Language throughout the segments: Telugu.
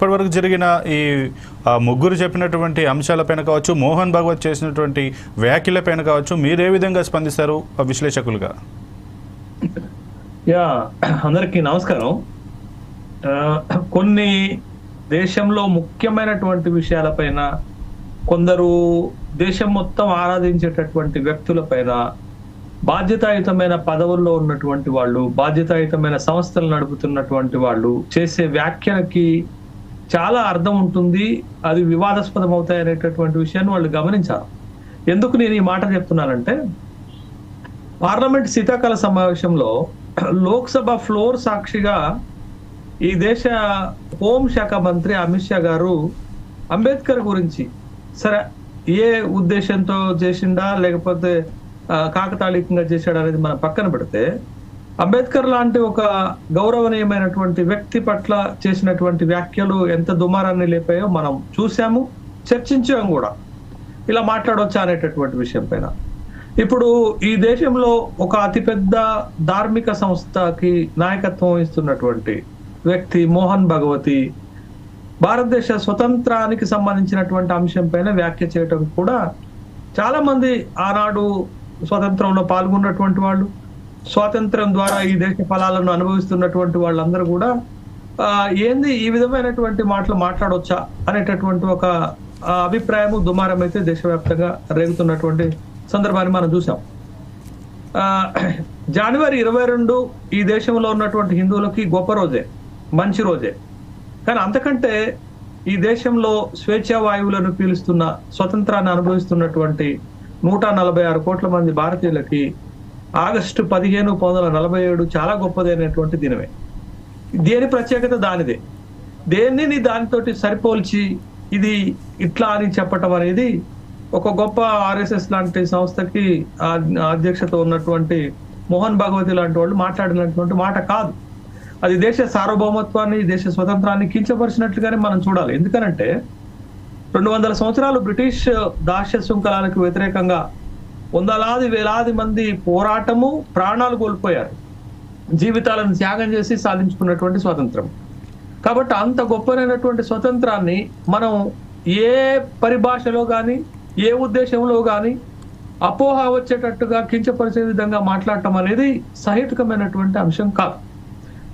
ఇప్పటివరకు జరిగిన ఈ ముగ్గురు చెప్పినటువంటి అంశాలపైన కావచ్చు మోహన్ భగవత్ చేసినటువంటి వ్యాఖ్యలపైన కావచ్చు మీరు ఏ విధంగా స్పందిస్తారు ఆ విశ్లేషకులుగా? యా అందరికీ నమస్కారం. కొన్ని దేశంలో ముఖ్యమైనటువంటి విషయాలపైన కొందరు దేశం మొత్తం ఆరాధించేటటువంటి వ్యక్తులపైన బాధ్యతాయుతమైన పదవుల్లో ఉన్నటువంటి వాళ్ళు బాధ్యతాయుతమైన సంస్థలు నడుపుతున్నటువంటి వాళ్ళు చేసే వ్యాఖ్యలకి చాలా అర్థం ఉంటుంది అది వివాదాస్పదం అవుతాయి అనేటటువంటి విషయాన్ని వాళ్ళు గమనించారు. ఎందుకు నేను ఈ మాట చెప్తున్నానంటే పార్లమెంట్ శీతాకాల సమావేశంలో లోక్సభ ఫ్లోర్ సాక్షిగా ఈ దేశ హోం శాఖ మంత్రి అమిత్ షా గారు అంబేద్కర్ గురించి సరే ఏ ఉద్దేశంతో చేసిండా లేకపోతే కాకతాళికంగా చేశాడా అనేది మనం పక్కన పెడితే అంబేద్కర్ లాంటి ఒక గౌరవనీయమైనటువంటి వ్యక్తి పట్ల చేసినటువంటి వ్యాఖ్యలు ఎంత దుమారాన్ని లేపాయో మనం చూసాము చర్చించాం కూడా. ఇలా మాట్లాడవచ్చా అనేటటువంటి విషయం పైన. ఇప్పుడు ఈ దేశంలో ఒక అతిపెద్ద ధార్మిక సంస్థకి నాయకత్వం వహిస్తున్నటువంటి వ్యక్తి మోహన్ భగవతి భారతదేశ స్వతంత్రానికి సంబంధించినటువంటి అంశం పైన వ్యాఖ్య చేయటం కూడా చాలా మంది ఆనాడు స్వతంత్రంలో పాల్గొన్నటువంటి వాళ్ళు. స్వాతంత్రం ద్వారా ఈ దేశ ఫలాలను అనుభవిస్తున్నటువంటి వాళ్ళందరూ కూడా ఏంది ఈ విధమైనటువంటి మాటలు మాట్లాడొచ్చా అనేటటువంటి ఒక అభిప్రాయము దుమారం అయితే దేశవ్యాప్తంగా రేగుతున్నటువంటి సందర్భాన్ని మనం చూసాం ఆ, జనవరి ఇరవై రెండు ఈ దేశంలో ఉన్నటువంటి హిందువులకి గొప్ప రోజే మంచి రోజే. కానీ అంతకంటే ఈ దేశంలో స్వేచ్ఛా వాయువులను పీలుస్తున్న స్వతంత్రాన్ని అనుభవిస్తున్నటువంటి నూట నలభై ఆరు కోట్ల మంది భారతీయులకి ఆగస్టు పదిహేను పంతొమ్మిది వందల నలభై ఏడు చాలా గొప్పదైనటువంటి దినమే. దేని ప్రత్యేకత? దానిదే. దేనిని దానితోటి సరిపోల్చి ఇది ఇట్లా అని చెప్పటం అనేది ఒక గొప్ప ఆర్ఎస్ఎస్ లాంటి సంస్థకి అధ్యక్షత ఉన్నటువంటి మోహన్ భగవతి లాంటి వాళ్ళు మాట్లాడినటువంటి మాట కాదు. అది దేశ సార్వభౌమత్వాన్ని దేశ స్వతంత్రాన్ని కించపరిచినట్లుగానే మనం చూడాలి. ఎందుకనంటే రెండు వందల సంవత్సరాలు బ్రిటిష్ దాస్య శృంఖలాలకు వ్యతిరేకంగా వందలాది వేలాది మంది పోరాటము ప్రాణాలు కోల్పోయారు. జీవితాలను త్యాగం చేసి సాధించుకున్నటువంటి స్వాతంత్రం. కాబట్టి అంత గొప్పనైనటువంటి స్వతంత్రాన్ని మనం ఏ పరిభాషలో కానీ ఏ ఉద్దేశంలో కానీ అపోహ వచ్చేటట్టుగా కించపరిచే విధంగా మాట్లాడటం అనేది సహేతుకమైనటువంటి అంశం కాదు.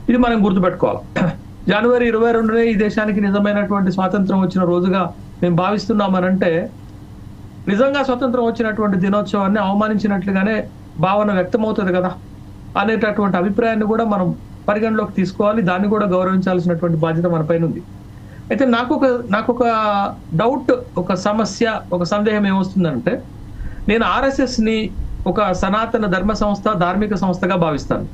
ఇది మనం గుర్తుపెట్టుకోవాలి. జనవరి ఇరవై రెండునే ఈ దేశానికి నిజమైనటువంటి స్వాతంత్రం వచ్చిన రోజుగా మేము భావిస్తున్నామనంటే నిజంగా స్వతంత్రం వచ్చినటువంటి దినోత్సవాన్ని అవమానించినట్లుగానే భావన వ్యక్తమవుతుంది కదా అనేటటువంటి అభిప్రాయాన్ని కూడా మనం పరిగణలోకి తీసుకోవాలి. దాన్ని కూడా గౌరవించాల్సినటువంటి బాధ్యత మన పైన ఉంది. అయితే నాకు ఒక నాకు ఒక డౌట్ ఒక సమస్య ఒక సందేహం ఏమొస్తుందంటే నేను ఆర్ఎస్ఎస్ని ఒక సనాతన ధర్మ సంస్థ ధార్మిక సంస్థగా భావిస్తాను.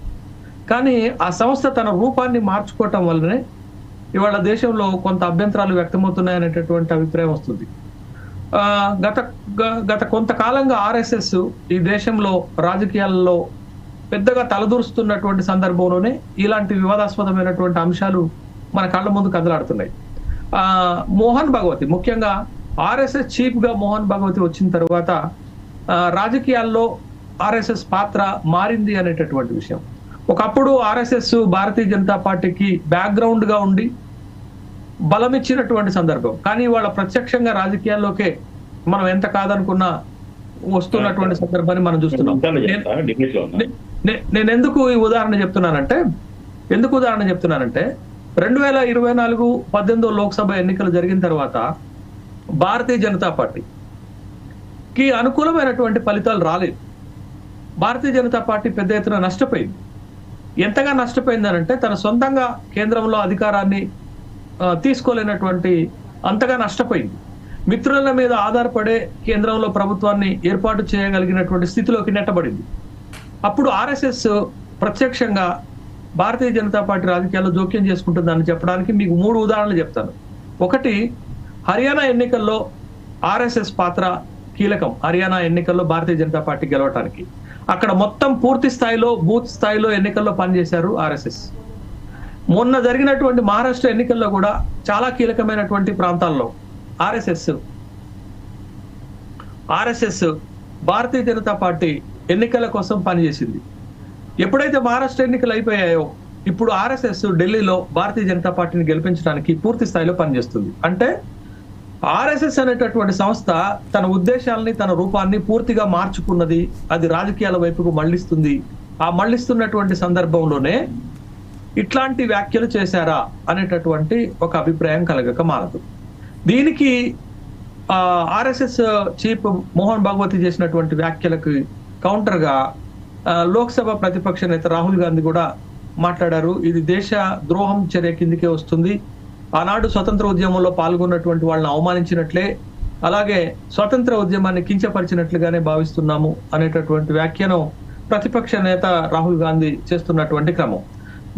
కానీ ఆ సంస్థ తన రూపాన్ని మార్చుకోవటం వల్లనే ఇవాళ దేశంలో కొంత అభ్యంతరాలు వ్యక్తమవుతున్నాయనేటటువంటి అభిప్రాయం వస్తుంది. గత గత కొంతకాలంగా ఆర్ఎస్ఎస్ ఈ దేశంలో రాజకీయాల్లో పెద్దగా తలదూరుస్తున్నటువంటి సందర్భంలోనే ఇలాంటి వివాదాస్పదమైనటువంటి అంశాలు మన కళ్ళ ముందు కదలాడుతున్నాయి. ఆ మోహన్ భగవతి ముఖ్యంగా ఆర్ఎస్ఎస్ చీఫ్గా మోహన్ భగవతి వచ్చిన తర్వాత రాజకీయాల్లో ఆర్ఎస్ఎస్ పాత్ర మారింది అనేటటువంటి విషయం. ఒకప్పుడు ఆర్ఎస్ఎస్ భారతీయ జనతా పార్టీకి బ్యాక్గ్రౌండ్గా ఉండి బలం ఇచ్చినటువంటి సందర్భం. కానీ వాళ్ళ ప్రత్యక్షంగా రాజకీయాల్లోకే మనం ఎంత కాదనుకున్నా వస్తున్నటువంటి సందర్భాన్ని మనం చూస్తున్నాం. నేను- ఎందుకు ఈ ఉదాహరణ చెప్తున్నానంటే ఎందుకు ఉదాహరణ చెప్తున్నానంటే రెండు వేల ఇరవై నాలుగు పద్దెనిమిదో లోక్సభ ఎన్నికలు జరిగిన తర్వాత భారతీయ జనతా పార్టీ కి అనుకూలమైనటువంటి ఫలితాలు రాలేదు. భారతీయ జనతా పార్టీ పెద్ద ఎత్తున నష్టపోయింది. ఎంతగా నష్టపోయిందనంటే తన సొంతంగా కేంద్రంలో అధికారాన్ని తీసుకోలేనటువంటి అంతగా నష్టపోయింది. మిత్రుల మీద ఆధారపడే కేంద్రంలో ప్రభుత్వాన్ని ఏర్పాటు చేయగలిగినటువంటి స్థితిలోకి నెట్టబడింది. అప్పుడు ఆర్ఎస్ఎస్ ప్రత్యక్షంగా భారతీయ జనతా పార్టీ రాజకీయాల్లో జోక్యం చేసుకుంటుందని చెప్పడానికి మీకు మూడు ఉదాహరణలు చెప్తాను. ఒకటి హర్యానా ఎన్నికల్లో ఆర్ఎస్ఎస్ పాత్ర కీలకం. హర్యానా ఎన్నికల్లో భారతీయ జనతా పార్టీ గెలవటానికి. అక్కడ మొత్తం పూర్తి స్థాయిలో బూత్ స్థాయిలో ఎన్నికల్లో పనిచేశారు ఆర్ఎస్ఎస్. మొన్న జరిగినటువంటి మహారాష్ట్ర ఎన్నికల్లో కూడా చాలా కీలకమైనటువంటి ప్రాంతాల్లో ఆర్ఎస్ఎస్ ఆర్ఎస్ఎస్ భారతీయ జనతా పార్టీ ఎన్నికల కోసం పనిచేసింది. ఎప్పుడైతే మహారాష్ట్ర ఎన్నికలు అయిపోయాయో ఇప్పుడు ఆర్ఎస్ఎస్ ఢిల్లీలో భారతీయ జనతా పార్టీని గెలిపించడానికి పూర్తి స్థాయిలో పనిచేస్తుంది. అంటే ఆర్ఎస్ఎస్ అనేటటువంటి సంస్థ తన ఉద్దేశాలని తన రూపాన్ని పూర్తిగా మార్చుకున్నది అది రాజకీయాల వైపుకు మళ్ళిస్తుంది ఆ మళ్ళిస్తున్నటువంటి సందర్భంలోనే ఇట్లాంటి వ్యాఖ్యలు చేశారా అనేటటువంటి ఒక అభిప్రాయం కలగక మారదు. దీనికి ఆర్ఎస్ఎస్ చీఫ్ మోహన్ భాగవతి చేసినటువంటి వ్యాఖ్యలకు కౌంటర్గా లోక్సభ ప్రతిపక్ష నేత రాహుల్ గాంధీ కూడా మాట్లాడారు. ఇది దేశ ద్రోహం చర్య కిందికే వస్తుంది. ఆనాడు స్వతంత్ర ఉద్యమంలో పాల్గొన్నటువంటి వాళ్ళని అవమానించినట్లే అలాగే స్వతంత్ర ఉద్యమాన్ని కించపరిచినట్లుగానే భావిస్తున్నాము అనేటటువంటి వ్యాఖ్యను ప్రతిపక్ష నేత రాహుల్ గాంధీ చేస్తున్నటువంటి క్రమం.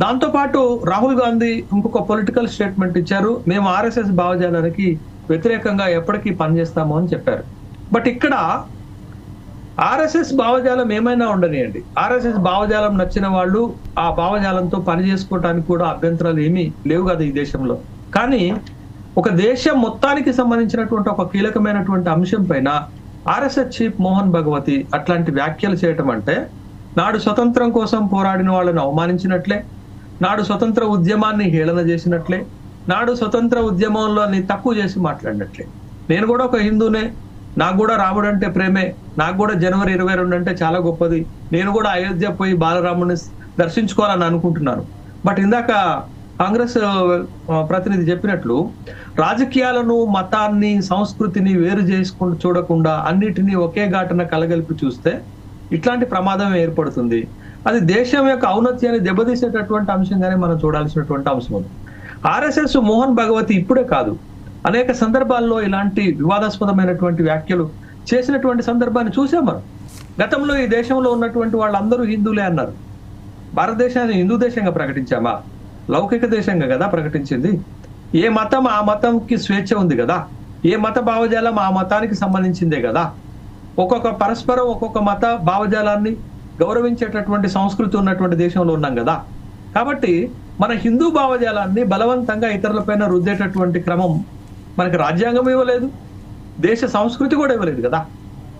దాంతో పాటు రాహుల్ గాంధీ ఇంకొక పొలిటికల్ స్టేట్మెంట్ ఇచ్చారు. మేము ఆర్ఎస్ఎస్ భావజాలానికి వ్యతిరేకంగా ఎప్పటికీ పనిచేస్తాము అని చెప్పారు. బట్ ఇక్కడ ఆర్ఎస్ఎస్ భావజాలం ఏమైనా ఉండనియండి. ఆర్ఎస్ఎస్ భావజాలం నచ్చిన వాళ్ళు ఆ భావజాలంతో పని చేసుకోవడానికి కూడా అభ్యంతరాలు ఏమీ లేవు కదా ఈ దేశంలో. కానీ ఒక దేశం మొత్తానికి సంబంధించినటువంటి ఒక కీలకమైనటువంటి అంశం పైన ఆర్ఎస్ఎస్ చీఫ్ మోహన్ భగవతి అట్లాంటి వ్యాఖ్యలు చేయటం అంటే నాడు స్వతంత్రం కోసం పోరాడిన వాళ్ళని అవమానించినట్లే నాడు స్వతంత్ర ఉద్యమాన్ని హేళన చేసినట్లే నాడు స్వతంత్ర ఉద్యమంలోని తక్కువ చేసి మాట్లాడినట్లే. నేను కూడా ఒక హిందూనే నాకు కూడా రాముడు అంటే ప్రేమే నాకు కూడా జనవరి ఇరవై రెండు అంటే చాలా గొప్పది నేను కూడా అయోధ్య పోయి బాలరాముని దర్శించుకోవాలని అనుకుంటున్నాను. బట్ ఇందాక కాంగ్రెస్ ప్రతినిధి చెప్పినట్లు రాజకీయాలను మతాన్ని సంస్కృతిని వేరు చేసుకుంటూ చూడకుండా అన్నిటినీ ఒకే ఘాటన కలగలిపి చూస్తే ఇట్లాంటి ప్రమాదం ఏర్పడుతుంది. అది దేశం యొక్క ఔన్నత్యాన్ని దెబ్బతీసేటటువంటి అంశంగానే మనం చూడాల్సినటువంటి అంశం ఉంది ఆర్ఎస్ఎస్ మోహన్ భగవతి ఇప్పుడే కాదు. అనేక సందర్భాల్లో ఇలాంటి వివాదాస్పదమైనటువంటి వ్యాఖ్యలు చేసినటువంటి సందర్భాన్ని చూసాం మనం. గతంలో ఈ దేశంలో ఉన్నటువంటి వాళ్ళందరూ హిందువులే అన్నారు. భారతదేశాన్ని హిందూ దేశంగా ప్రకటించామా? లౌకిక దేశంగా కదా ప్రకటించింది. ఏ మతం ఆ మతంకి స్వేచ్ఛ ఉంది కదా? ఏ మత భావజాలం ఆ మతానికి సంబంధించిందే కదా? ఒక్కొక్క పరస్పరం ఒక్కొక్క మత భావజాలాన్ని గౌరవించేటటువంటి సంస్కృతి ఉన్నటువంటి దేశంలో ఉన్నాం కదా. కాబట్టి మన హిందూ భావజాలాన్ని బలవంతంగా ఇతరులపైన రుద్దేటటువంటి క్రమం మనకి రాజ్యాంగం ఇవ్వలేదు దేశ సంస్కృతి కూడా ఇవ్వలేదు కదా.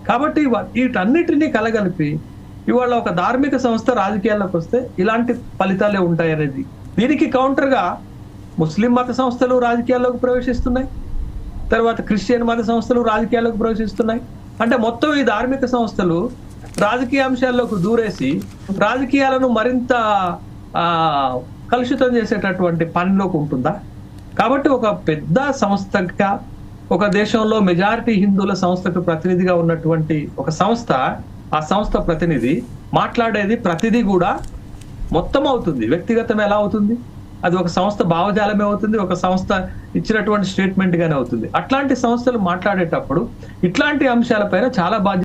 కాబట్టి వీటన్నిటినీ కలగలిపి ఇవాళ ఒక ధార్మిక సంస్థ రాజకీయాల్లోకి వస్తే ఇలాంటి ఫలితాలే ఉంటాయనేది. దీనికి కౌంటర్గా ముస్లిం మత సంస్థలు రాజకీయాల్లోకి ప్రవేశిస్తున్నాయి. తర్వాత క్రిస్టియన్ మత సంస్థలు రాజకీయాల్లోకి ప్రవేశిస్తున్నాయి. అంటే మొత్తం ఈ ధార్మిక సంస్థలు రాజకీయ అంశాల్లోకి దూరేసి రాజకీయాలను మరింత కలుషితం చేసేటటువంటి పనిలోకి ఉంటుందా? కాబట్టి ఒక పెద్ద సంస్థగా ఒక దేశంలో మెజారిటీ హిందువుల సంస్థకు ప్రతినిధిగా ఉన్నటువంటి ఒక సంస్థ ఆ సంస్థ ప్రతినిధి మాట్లాడేది ప్రతిదీ కూడా మొత్తం అవుతుంది. వ్యక్తిగతం ఎలా అవుతుంది? అది ఒక సంస్థ భావజాలమే అవుతుంది ఒక సంస్థ ఇచ్చినటువంటి స్టేట్మెంట్ గానే అవుతుంది. అట్లాంటి సంస్థలు మాట్లాడేటప్పుడు ఇట్లాంటి అంశాలపైన చాలా బాధ్యత